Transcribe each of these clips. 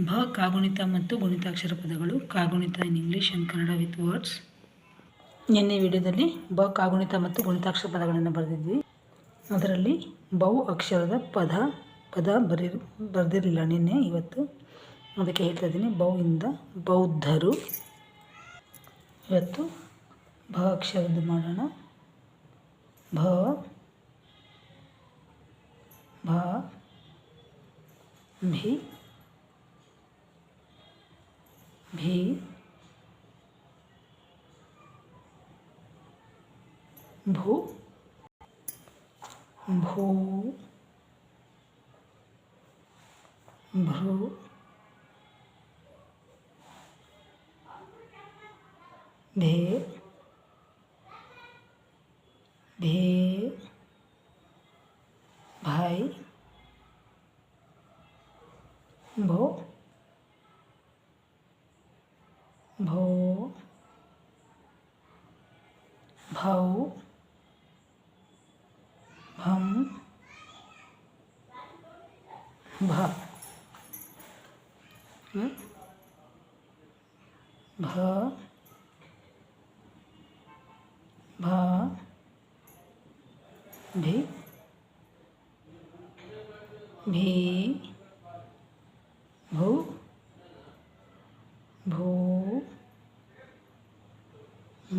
ಭ ಕಾಗುಣಿತ ಮತ್ತು ಗುಣಿತಾಕ್ಷರ ಪದಗಳು. ಕಾಗುಣಿತ in English and Kannada with words ನಿನ್ನೆ ವಿಡಿಯೋದಲ್ಲಿ ಬ, ಕಾಗುಣಿತ ಮತ್ತು ಗುಣಿತಾಕ್ಷರ ಪದಗಳನ್ನು ಬರೆದಿದ್ವಿ. ಅದರಲ್ಲಿ ಬಹು ಅಕ್ಷರದ ಪದ ಪದ ಬರೀ, ಬರೆದಿರಲಿಲ್ಲ ನಿನ್ನೆ, ಇವತ್ತು. ಅದಕ್ಕೆ ಹೇಳ್ತಾ ಇದ್ದೀನಿ. ಬಹುವಿಂದ ಬೌದ್ಧರು. ಇವತ್ತು ಭ ಅಕ್ಷರದ ಮಾಡೋಣ. ಭ ಭ ಭಿ भी भू भू भ्रू भे भे भौ भौ भम भ हम्म? भ भ भू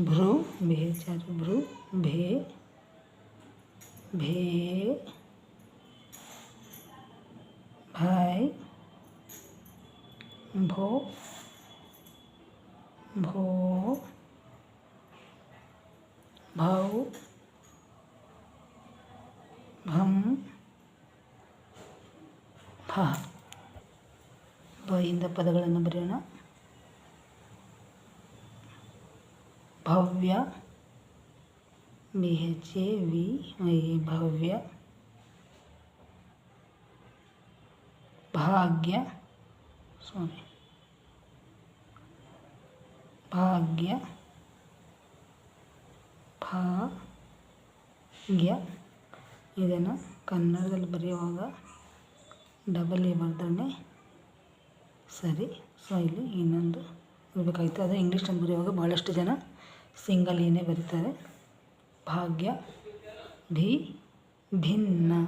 ಭ್ರೂ ಭೇ ಚಾರು ಭ್ರೂ ಭೇ ಭೇ ಭಾಯ್ ಭೋ ಭೋ ಭೌ ಭಂ ಭ ಬಯಿಂದ ಪದಗಳನ್ನು ಬರೆಯೋಣ ಭವ್ಯ B H A V I Bhavya Bhagya sorry ಭಾಗ್ಯ ಭಾಗ್ಯ ಇದನ್ನು ಕನ್ನಡದಲ್ಲಿ ಬರೆಯುವಾಗ ಡಬಲ್ ಎ ಬರ್ದಣ್ಣೆ ಸರಿ. ಸೊ ಇಲ್ಲಿ ಇನ್ನೊಂದು ಇರಬೇಕಾಗಿತ್ತು ಅದು ಇಂಗ್ಲೀಷ್ನಲ್ಲಿ ಬರೆಯುವಾಗ ಭಾಳಷ್ಟು ಜನ ಸಿಂಗಲ್ ಏನೇ ಬರೀತಾರೆ. ಭಾಗ್ಯ ಭಿ ಭಿನ್ನ.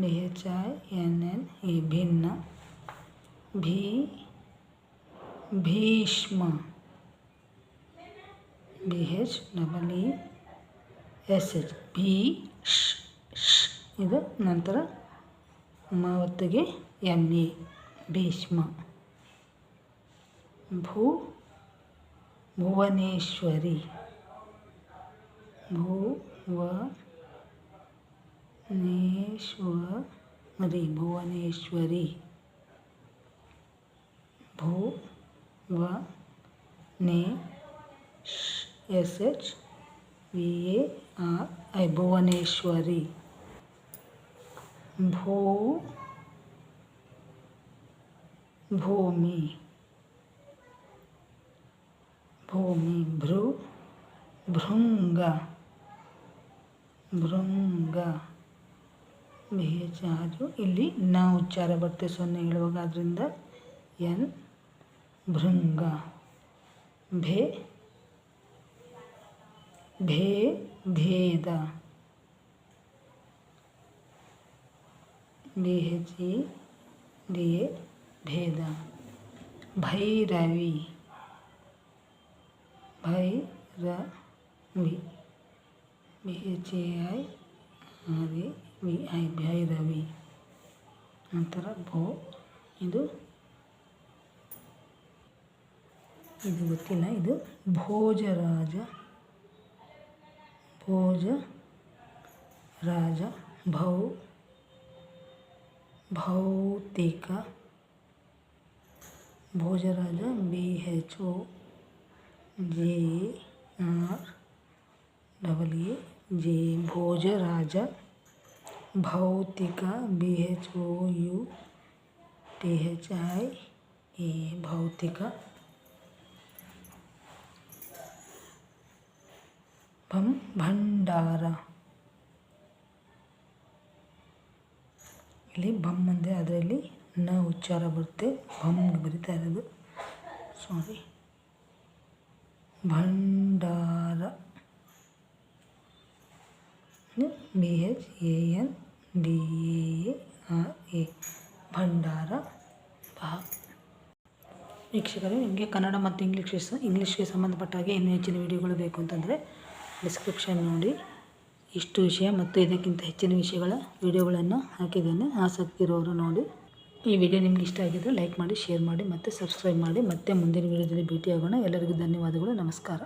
B H I N N E ಭಿನ್ನ. ಭೀ Bhishma. B H double E S H. B ಶ್ ಇದು ನಂತರ ಮಾವತ್ತಿಗೆ ಎಂ ಎ. ಭೀಷ್ಮ. भू, भुवनेश्वरी। भुवनेश्वरी भुवनेश्वरी। भू व ने S H V A R Bhuvaneshwari. भू, भूमि। ಭೂಮಿ ಭೃ, ಭೃಂಗ ಭೃಂಗ. ಬೇಜಾರು ಇಲ್ಲಿ ನ ಉಚ್ಚಾರ ಬರುತ್ತೆ ಸೊನ್ನೆ ಹೇಳುವಾಗ ಅದರಿಂದ ಎನ್, ಭೃಂಗ. ಭೇ ಭೇ, ಭೇದ. ಬಿ ಹೆಚ್ ಇ ಭೇದ. Bhairavi. Bhairavi B H A I R A V I Bhairavi ನಂತರ ಭೋ ಇದು ಇದು ಗೊತ್ತಿಲ್ಲ ಇದು ಭೋಜರಾಜ ಭೋಜ ರಾಜ ಭೌ ಭೌತಿಕ Bhojaraja B H O J R double A J Bhojaraja ಭೌತಿಕ B H O U T H I A ಭೌತಿಕ ಭಂ ಭಂಡಾರ ಇಲ್ಲಿ ಬಮ್ ಅಂದರೆ ಅದರಲ್ಲಿ ನ ಉಚ್ಚಾರ ಬರುತ್ತೆ ಬಮ್ ಬರಿತಾ ಇರೋದು ಸಾರಿ ಭಂಡಾರ. B H A N D A R A. ಭಂಡಾರ. ಭಾ. ವೀಕ್ಷಕರು, ನಿಮಗೆ ಕನ್ನಡ ಮತ್ತು ಇಂಗ್ಲೀಷ್ ಇಂಗ್ಲೀಷ್ಗೆ ಸಂಬಂಧಪಟ್ಟ ಹಾಗೆ ಇನ್ನೂ ಹೆಚ್ಚಿನ ವಿಡಿಯೋಗಳು ಬೇಕು ಅಂತಂದರೆ ಡಿಸ್ಕ್ರಿಪ್ಷನ್ ನೋಡಿ. ಇಷ್ಟು ವಿಷಯ ಮತ್ತು ಇದಕ್ಕಿಂತ ಹೆಚ್ಚಿನ ವಿಷಯಗಳ ವಿಡಿಯೋಗಳನ್ನು ಹಾಕಿದ್ದೇನೆ. ಆಸಕ್ತಿ ಇರೋರು ನೋಡಿ. ಈ ವಿಡಿಯೋ ನಿಮ್ಗೆ ಇಷ್ಟ ಆಗಿದ್ದರೆ ಲೈಕ್ ಮಾಡಿ ಶೇರ್ ಮಾಡಿ ಮತ್ತು ಸಬ್ಸ್ಕ್ರೈಬ್ ಮಾಡಿ. ಮತ್ತೆ ಮುಂದಿನ ವಿಡಿಯೋದಲ್ಲಿ ಭೇಟಿಯಾಗೋಣ. ಎಲ್ಲರಿಗೂ ಧನ್ಯವಾದಗಳು. ನಮಸ್ಕಾರ.